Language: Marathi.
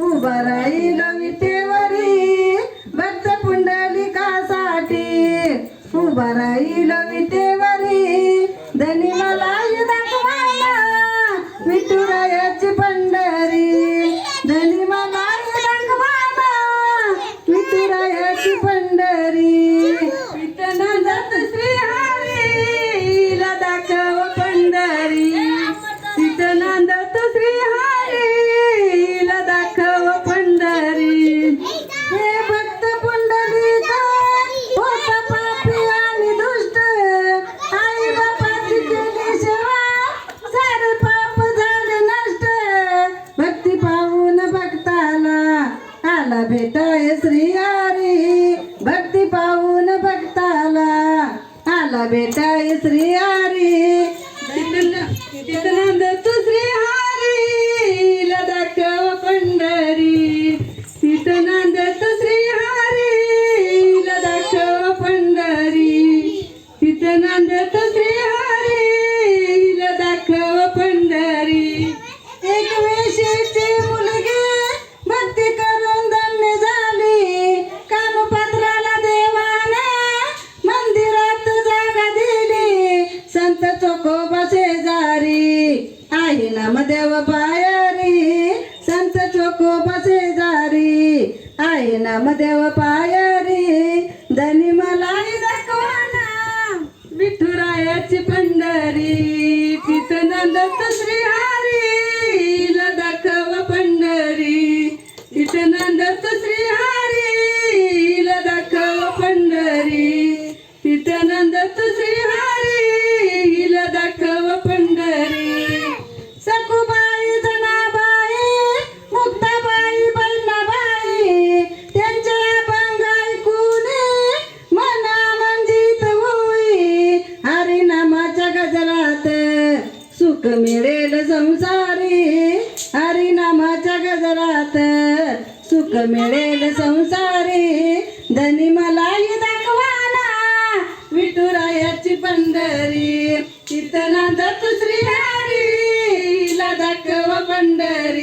उभा राहील विटेवरी भक्त पुंडलिकासाठी. उभा राहील विटेवरी भेटाय श्री भक्ती पाहून भक्ताला आला बेटा श्री हरी तिथनंद तू श्री हरीला दाखव पंढरी. तिथनंद तू श्री हरीला दाखव पंढरी तिथनंद शेजारी आई नामदेव पायरी. संत चोको जारी. आई नामदेव पायरी. धनी मलाई दाखवाना. विठुरायाची पंढरी. तिथनंदत श्री श्रीहारी. दाखव पंढरी. तिथनंदत श्री सुख मिळेल संसारी? हरिनामाच्या गजरात सुख मिळेल संसारी. धनी मलाही दाखवाना विठुरायाची पंढरी. तिथं दत्त श्री हरीला दाखव पंढरी.